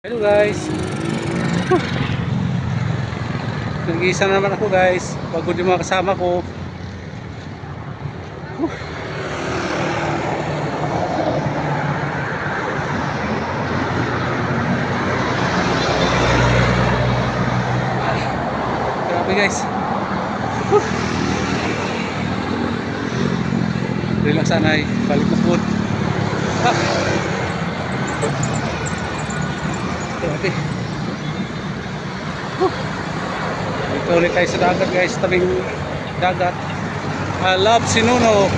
Hello guys. Nag-iisa na naman ako guys. Pagod yung mga kasama ko. Grabe guys. Relax sanay. Balik na food. Ah. Grabe. Huh. Dito ulit tayo sa dagat guys, tabing dagat. I love Sinuno.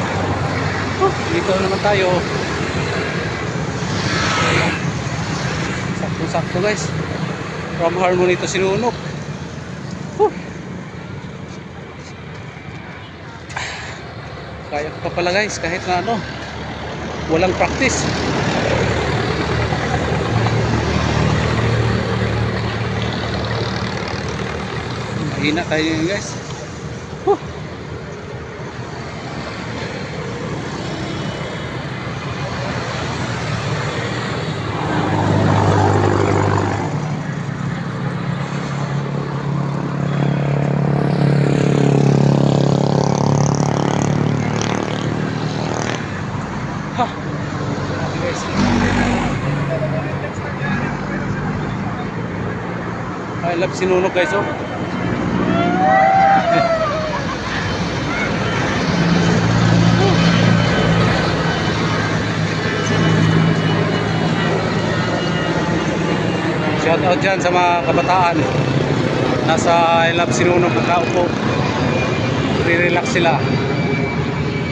Huh. Dito naman tayo. Sakto-sakto guys. From Harmony to Sinunok. Huh. Kaya ko pa pala guys, kahit na ano, walang practice. Mahina tayo yun guys. Huh. I love sinunog guys oh. Shout out dyan sa mga kabataan. Nasa I love sinunog na kaupo. Re-relax sila.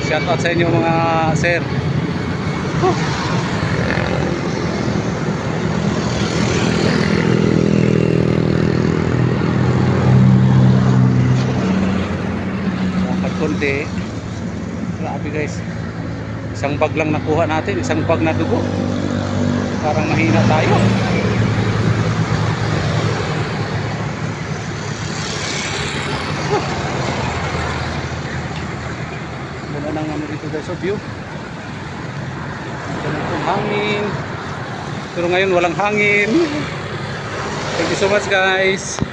Shout out sa inyo mga sir. Lakad konti. Grabe guys. Isang bag lang nakuha natin, isang bag na dugo. Parang mahina tayo. Dito guys, so view. Wala pong hangin. Pero ngayon walang hangin. Thank you so much guys.